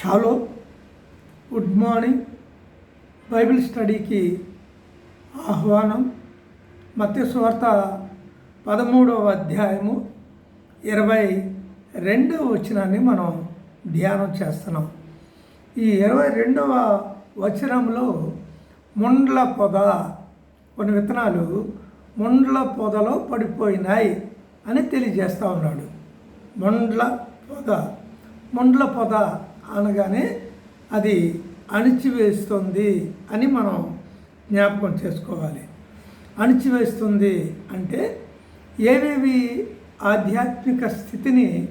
Shallow good morning. Bible స్టడీకి ఆహ్వానం. మత్స్వార్త పదమూడవ అధ్యాయము ఇరవై రెండవ వచనాన్ని మనం ధ్యానం చేస్తున్నాం. ఈ ఇరవై రెండవ వచనంలో ముండ్ల పొద కొన్ని విత్తనాలు ముండ్ల పొదలో పడిపోయినాయి అని తెలియజేస్తూ ఉన్నాడు. ముండ్ల పొద. ముండ్ల పొద అనగానే అది అణిచివేస్తుంది అని మనం జ్ఞాపకం చేసుకోవాలి. అణిచివేస్తుంది అంటే ఏవేవి ఆధ్యాత్మిక స్థితిని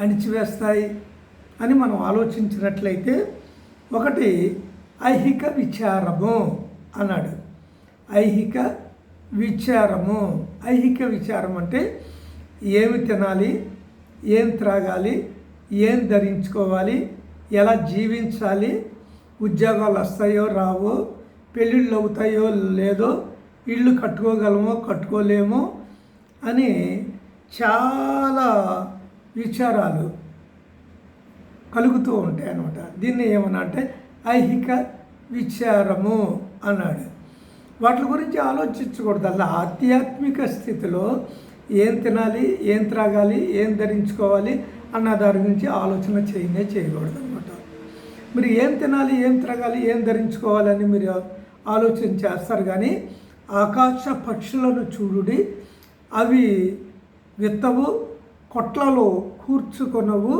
అణిచివేస్తాయి అని మనం ఆలోచించినట్లయితే ఒకటి ఐహిక విచారము అన్నాడు. ఐహిక విచారము. ఐహిక విచారం అంటే ఏమి తినాలి ఏం త్రాగాలి ఏం ధరించుకోవాలి ఎలా జీవించాలి? ఉద్యోగాలు వస్తాయో రావో? పెళ్ళిళ్ళు అవుతాయో లేదో? ఇళ్ళు కట్టుకోగలమో కట్టుకోలేమో? అని చాలా విచారాలు కలుగుతూ ఉంటాయి అన్నమాట. దీన్ని ఏమన్నా అంటే ఐహిక విచారము అన్నాడు. వాటి గురించి ఆలోచించకూడదు. అలా ఆధ్యాత్మిక స్థితిలో ఏం తినాలి ఏం త్రాగాలి ఏం ధరించుకోవాలి అన్న దాని గురించి ఆలోచన చేయనే చేయకూడదు. మీరు ఏం తినాలి ఏం తిరగాలి ఏం ధరించుకోవాలని మీరు ఆలోచన చేస్తారు కానీ ఆకాశ పక్షులను చూడుడి అవి విత్తవు కొట్లలో కూర్చుకొనవు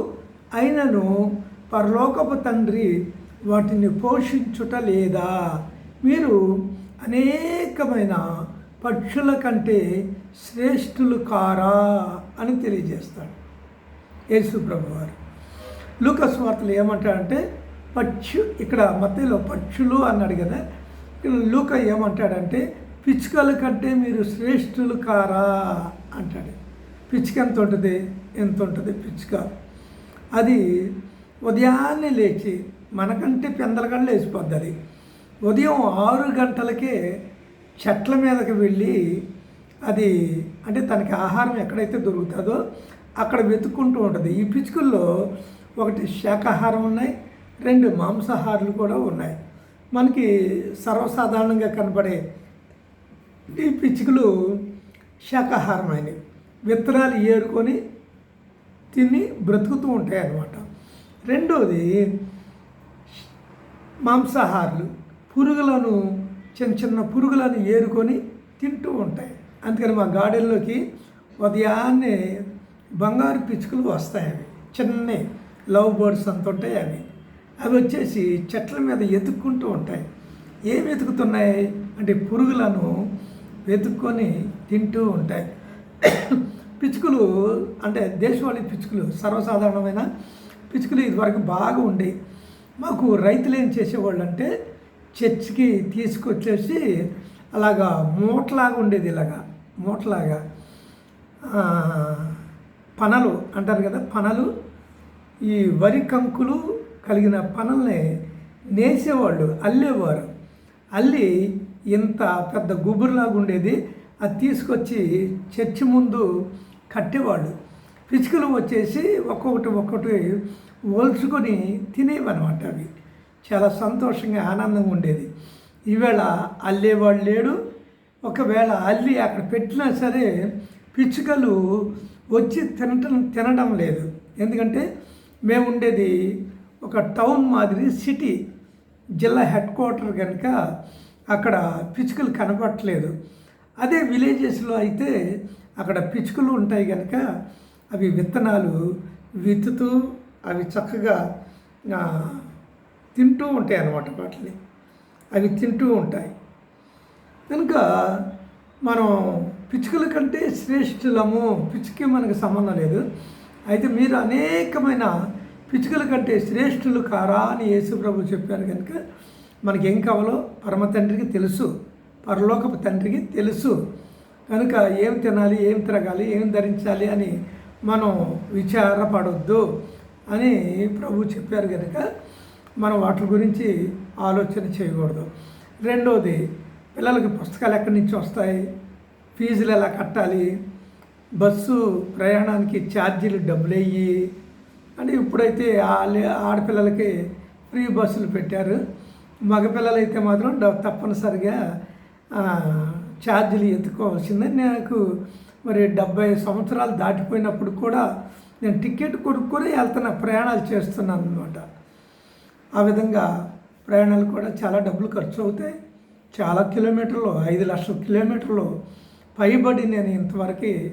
అయినను పరలోకపు తండ్రి వాటిని పోషించుట లేదా? మీరు అనేకమైన పక్షుల కంటే శ్రేష్ఠులు కారా అని తెలియజేస్తాడు. యేసు ప్రభువారు. లూకస్ వార్తలు ఏమంటాడంటే పక్షు ఇక్కడ మధ్యలో పక్షులు అన్నాడు కదా. ఇక్కడ లూక ఏమంటాడంటే పిచ్చుకల కంటే మీరు శ్రేష్ఠులు కారా అంటాడు. పిచ్చుక ఎంత ఉంటుంది ఎంత ఉంటుంది పిచ్చుక? అది ఉదయాన్నే లేచి మనకంటే పెందలకన్నా లేచిపోద్ది అది. ఉదయం ఆరు గంటలకే చెట్ల మీదకి వెళ్ళి అది అంటే తనకి ఆహారం ఎక్కడైతే దొరుకుతుందో అక్కడ వెతుక్కుంటూ ఉంటుంది. ఈ పిచ్చుకల్లో ఒకటి శాకాహారం ఉన్నాయి రెండు మాంసాహారాలు కూడా ఉన్నాయి. మనకి సర్వసాధారణంగా కనపడే ఈ పిచ్చుకలు శాకాహారమైనవి. విత్తనాలు ఏరుకొని తిని బ్రతుకుతూ ఉంటాయి అన్నమాట రెండవది మాంసాహారులు. పురుగులను చిన్న చిన్న పురుగులను ఏరుకొని తింటూ ఉంటాయి. అందుకని మా గార్డెన్లోకి ఉదయాన్నే బంగారు పిచ్చుకలు వస్తాయి అవి. చిన్న లవ్ బర్డ్స్ అంత ఉంటాయి అవి. అవి వచ్చేసి చెట్ల మీద ఎతుక్కుంటూ ఉంటాయి. ఏమి వెతుకుతున్నాయి అంటే పురుగులను వెతుక్కొని తింటూ ఉంటాయి. పిచ్చుకలు అంటే దేశవాళీ పిచ్చుకలు సర్వసాధారణమైన పిచ్చుకలు ఇదివరకు బాగా ఉండేవి మాకు రైతులు ఏం చేసేవాళ్ళు అంటే చర్చికి తీసుకొచ్చేసి అలాగా మూటలాగా ఉండేది ఇలాగా మూటలాగా. పనలు అంటారు కదా పనలు. ఈ వరి కంకులు కలిగిన పనుల్ని నేసేవాళ్ళు అల్లేవారు. అల్లి ఇంత పెద్ద గుబురులాగా ఉండేది అది తీసుకొచ్చి చర్చి ముందు కట్టేవాళ్ళు. పిచ్చుకలు వచ్చేసి ఒక్కొక్కటి ఒక్కొక్కటి ఒలుచుకొని తినేవన్నమాట అవి. చాలా సంతోషంగా ఆనందంగా ఉండేది. ఈవేళ అల్లేవాడు లేడు. ఒకవేళ అల్లి అక్కడ పెట్టినా సరే పిచ్చుకలు వచ్చి తినటం తినడం లేదు. ఎందుకంటే మేము ఉండేది ఒక టౌన్ మాదిరి సిటీ జిల్లా హెడ్ క్వార్టర్ కనుక అక్కడ పిచ్చుకలు కనపడట్లేదు అదే విలేజెస్లో అయితే అక్కడ పిచ్చుకలు ఉంటాయి కనుక అవి విత్తనాలు విత్తుతూ అవి చక్కగా తింటూ ఉంటాయి అన్నమాట వాటిని. అవి తింటూ ఉంటాయి. కనుక మనం పిచ్చుకల కంటే శ్రేష్ఠులము పిచ్చుకి మనకు సంబంధం లేదు. అయితే మీరు అనేకమైన పిచ్చుకల కంటే శ్రేష్ఠులు కారా అని యేసుప్రభు చెప్పారు కనుక మనకి ఏం కావాలో పరమ తండ్రికి తెలుసు పరలోకపు తండ్రికి తెలుసు. కనుక ఏం తినాలి ఏం తిరగాలి ఏం ధరించాలి అని మనం విచారపడొద్దు అని ప్రభు చెప్పారు కనుక మనం వాటి గురించి ఆలోచన చేయకూడదు. రెండవది పిల్లలకి పుస్తకాలు ఎక్కడి నుంచి వస్తాయి? ఫీజులు ఎలా కట్టాలి? బస్సు ప్రయాణానికి ఛార్జీలు డబ్బులు అయ్యి అంటే ఇప్పుడైతే ఆడపిల్లలకి ఫ్రీ బస్సులు పెట్టారు. మగపిల్లలైతే మాత్రం డ- తప్పనిసరిగా ఛార్జీలు ఎత్తుకోవాల్సిందే. నాకు మరి డెబ్బై సంవత్సరాలు దాటిపోయినప్పుడు కూడా నేను టికెట్ కొనుక్కొని వెళ్తున్నా ప్రయాణాలు చేస్తున్నాను అనమాట ఆ విధంగా ప్రయాణాలు కూడా చాలా డబ్బులు ఖర్చు అవుతాయి. చాలా కిలోమీటర్లు ఐదు లక్షల కిలోమీటర్లు పైబడి నేను ఇంతవరకు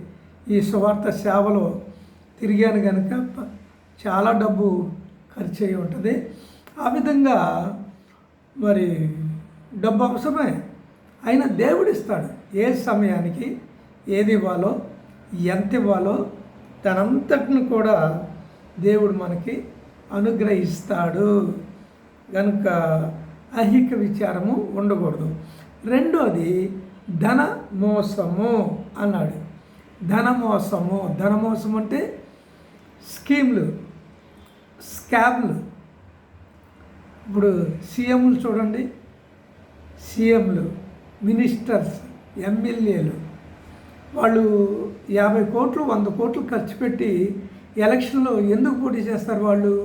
ఈ సువార్త సేవలో తిరిగాను కనుక చాలా డబ్బు ఖర్చు అయి ఉంటుంది. ఆ విధంగా మరి డబ్బు అవసరమే. అయినా దేవుడు ఇస్తాడు ఏ సమయానికి ఏది ఇవ్వాలో ఎంత ఇవ్వాలో దానంతటిని కూడా దేవుడు మనకి అనుగ్రహిస్తాడు. కనుక అహిక విచారము ఉండకూడదు. రెండోది ధన మోసము అన్నాడు. ధన మోసము ధన మోసం అంటే స్కీమ్లు. స్కామ్లు ఇప్పుడు సీఎంలు చూడండి. సీఎంలు మినిస్టర్స్ ఎమ్మెల్యేలు. వాళ్ళు యాభై కోట్లు వంద కోట్లు ఖర్చు పెట్టి ఎలక్షన్లో ఎందుకు పోటీ చేస్తారు వాళ్ళు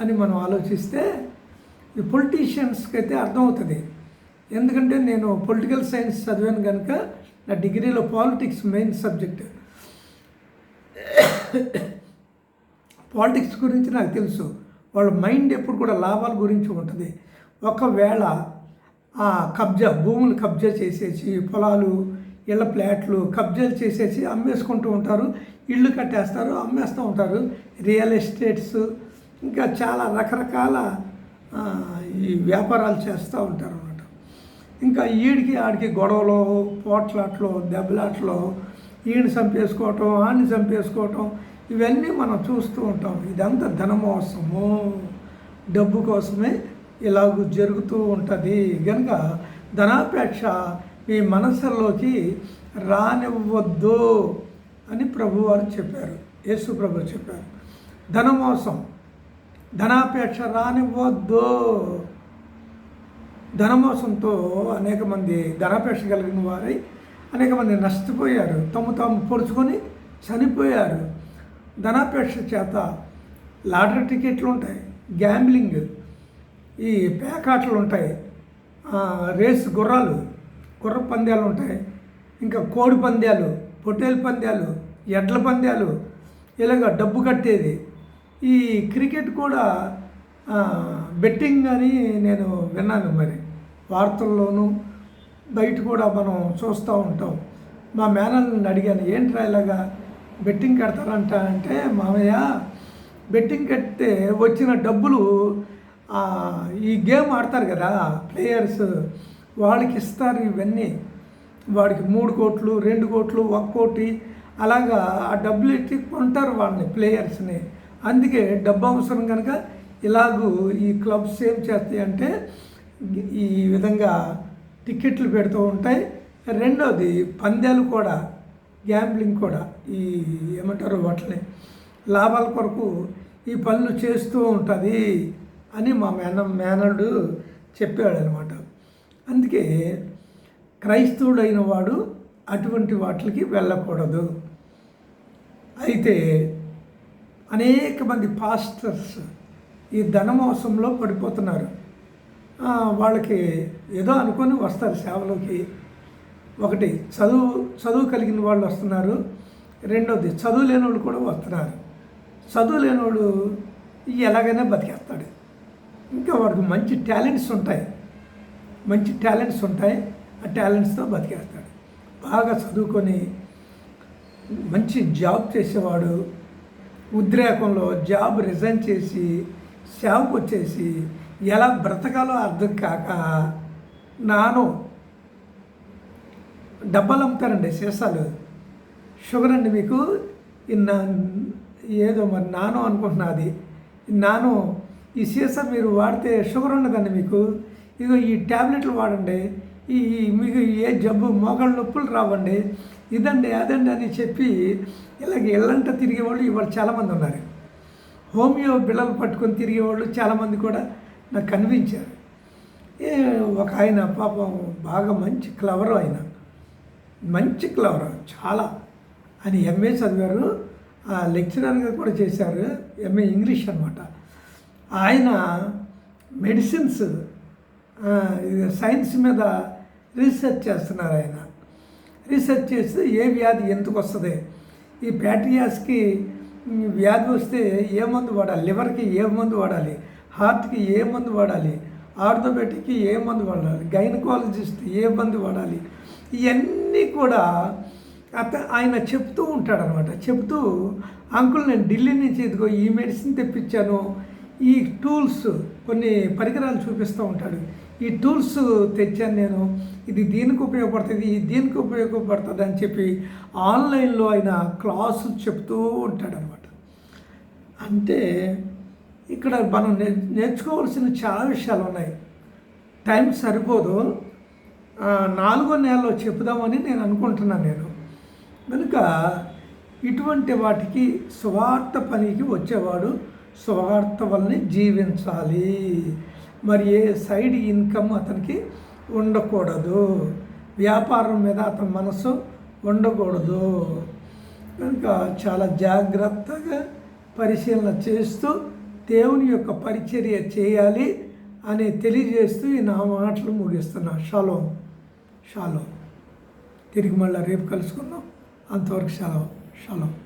అని మనం ఆలోచిస్తే ఈ పొలిటీషియన్స్కి అయితే అర్థమవుతుంది. ఎందుకంటే నేను పొలిటికల్ సైన్స్ చదివాను కనుక నా డిగ్రీలో పాలిటిక్స్ మెయిన్ సబ్జెక్ట్. పాలిటిక్స్ గురించి నాకు తెలుసు. వాళ్ళ మైండ్ ఎప్పుడు కూడా లాభాల గురించి ఉంటుంది. ఒకవేళ ఆ కబ్జా భూములు కబ్జా చేసేసి పొలాలు ఇళ్ళ ప్లాట్లు కబ్జాలు చేసేసి అమ్మేసుకుంటూ ఉంటారు. ఇళ్ళు కట్టేస్తారు అమ్మేస్తూ ఉంటారు. రియల్ ఎస్టేట్స్ ఇంకా చాలా రకరకాల ఈ వ్యాపారాలు చేస్తూ ఉంటారు అన్నమాట ఇంకా ఈడికి ఆడికి గొడవలు పోట్లాట్లు దెబ్బలాట్లు ఈయన చంపేసుకోవటం ఆడిని చంపేసుకోవటం ఇవన్నీ మనం చూస్తూ ఉంటాం. ఇదంతా ధనమోసము డబ్బు కోసమే ఇలాగ జరుగుతూ ఉంటుంది. కనుక ధనాపేక్ష మీ మనసులోకి రానివ్వద్దు అని ప్రభువారు చెప్పారు. యేసు ప్రభు చెప్పారు. ధనమోసం ధనాపేక్ష రానివ్వద్దు. ధనమోసంతో అనేక మంది ధనాపేక్ష కలిగిన వారై అనేక మంది నష్టపోయారు. తమ తాము పొడుచుకొని చనిపోయారు. ధనాపేక్ష చేత లాటరీ టికెట్లు ఉంటాయి గ్యాంబ్లింగ్ ఈ పేకాటలు ఉంటాయి రేస్ గుర్రాలు గుర్ర పందాలు ఉంటాయి ఇంకా కోడి పందాలు పొట్టేలు పందాలు ఎడ్ల పందాలు ఇలాగ డబ్బు కట్టేది. ఈ క్రికెట్ కూడా బెట్టింగ్ అని నేను విన్నాను మరి. వార్తల్లోనూ బయట కూడా మనం చూస్తూ ఉంటాం. మా మేనల్ని అడిగాను ఏంట్రా ఇలాగా బెట్టింగ్ కడతారంట అంటే మామయ్య బెట్టింగ్ కడితే వచ్చిన డబ్బులు ఈ గేమ్ ఆడతారు కదా ప్లేయర్స్ వాళ్ళకి ఇస్తారు ఇవన్నీ. వాడికి మూడు కోట్లు రెండు కోట్లు ఒక కోటి అలాగా ఆ డబ్బులు ఎట్టి కొంటారు వాళ్ళని ప్లేయర్స్ని. అందుకే డబ్బు అవసరం కనుక ఇలాగూ ఈ క్లబ్స్ ఏం చేస్తాయి అంటే ఈ విధంగా టికెట్లు పెడుతూ ఉంటాయి. రెండోది పందాలు కూడా గ్యాంబ్లింగ్ కూడా ఈ ఏమంటారు వాటిని లాభాల కొరకు ఈ పనులు చేస్తూ ఉంటుంది అని మా మేన మేనడు చెప్పాడు అనమాట అందుకే క్రైస్తవుడైన వాడు అటువంటి వాటికి వెళ్ళకూడదు. అయితే అనేక మంది పాస్టర్స్ ఈ ధనమోసంలో పడిపోతున్నారు. వాళ్ళకి ఏదో అనుకొని వస్తారు సేవలోకి. ఒకటి చదువు చదువు కలిగిన వాళ్ళు వస్తున్నారు. రెండోది చదువు లేని వాళ్ళు కూడా వస్తున్నారు. చదువు లేనివాడు ఎలాగైనా బతికేస్తాడు. ఇంకా వాడికి మంచి టాలెంట్స్ ఉంటాయి. మంచి టాలెంట్స్ ఉంటాయి. ఆ టాలెంట్స్తో బతికేస్తాడు. బాగా చదువుకొని మంచి జాబ్ చేసేవాడు ఉద్రేకంలో జాబ్ రిజైన్ చేసి సేవకు వచ్చేసి ఎలా బ్రతకాలో అర్థం కాక నాను డబ్బాలు అమ్ముతారండి సీసాలు. షుగర్ అండి మీకు నా ఏదో మరి నాను అనుకుంటున్నా అది. నాను ఈ సీసా మీరు వాడితే షుగర్ ఉండదండి మీకు. ఇదిగో ఈ ట్యాబ్లెట్లు వాడండి. ఈ మీకు ఏ జబ్బు మోకాళ్ళ నొప్పులు రావండి. ఇదండి అదండి అని చెప్పి ఇలాగ ఇళ్ళంట తిరిగేవాళ్ళు ఇవాళ చాలామంది ఉన్నారు. హోమియో బిళ్ళలు పట్టుకొని తిరిగేవాళ్ళు చాలామంది కూడా నాకు కనిపించారు. ఏ ఒక ఆయన పాపం బాగా మంచి క్లవరు ఆయన. మంచి క్లవర్ చాలా. ఆయన ఎంఏ చదివారు. లెక్చరర్గా కూడా చేశారు. ఎంఏ ఇంగ్లీష్ అనమాట ఆయన మెడిసిన్స్ ఇది సైన్స్ మీద రీసెర్చ్ చేస్తున్నారు ఆయన. రీసెర్చ్ చేస్తే ఏ వ్యాధి ఎందుకు వస్తుంది? ఈ ప్యాట్రియాస్కి వ్యాధి వస్తే ఏ మందు వాడాలి? లివర్కి ఏ మందు వాడాలి? హార్ట్కి ఏ మందు వాడాలి? ఆర్థోపెటిక్కి ఏ మందు వాడాలి? గైనకాలజిస్ట్ ఏ మందు వాడాలి? ఇవన్నీ కూడా అత ఆయన చెప్తూ ఉంటాడనమాట. చెప్తూ అంకుల్ నేను ఢిల్లీ నుంచి ఇదిగో ఈ మెడిసిన్ తెప్పించాను. ఈ టూల్స్ కొన్ని పరికరాలు చూపిస్తూ ఉంటాడు. ఈ టూల్స్ తెచ్చాను నేను. ఇది దీనికి ఉపయోగపడుతుంది ఇది దీనికి ఉపయోగపడుతుంది అని చెప్పి ఆన్లైన్లో ఆయన క్లాసులు చెప్తూ ఉంటాడనమాట. అంటే ఇక్కడ మనం నేర్చుకోవాల్సిన చాలా విషయాలు ఉన్నాయి. టైం సరిపోదు. నాలుగో నెలలో చెబుదామని నేను అనుకుంటున్నాను నేను. కనుక ఇటువంటి వాటికి స్వార్థ పనికి వచ్చేవాడు స్వార్థ వల్లనే జీవించాలి. మరి ఏ సైడ్ ఇన్కమ్ అతనికి ఉండకూడదు. వ్యాపారం మీద అతని మనసు ఉండకూడదు. కనుక చాలా జాగ్రత్తగా పరిశీలన చేస్తూ దేవుని యొక్క పరిచర్య చేయాలి అని తెలియజేస్తూ ఈ నా మాటలు ముగిస్తున్నా. షాలో. షాలో. తిరిగి మళ్ళీ రేపు కలుసుకుందాం. అంతవరకు సెలవు. షాలో.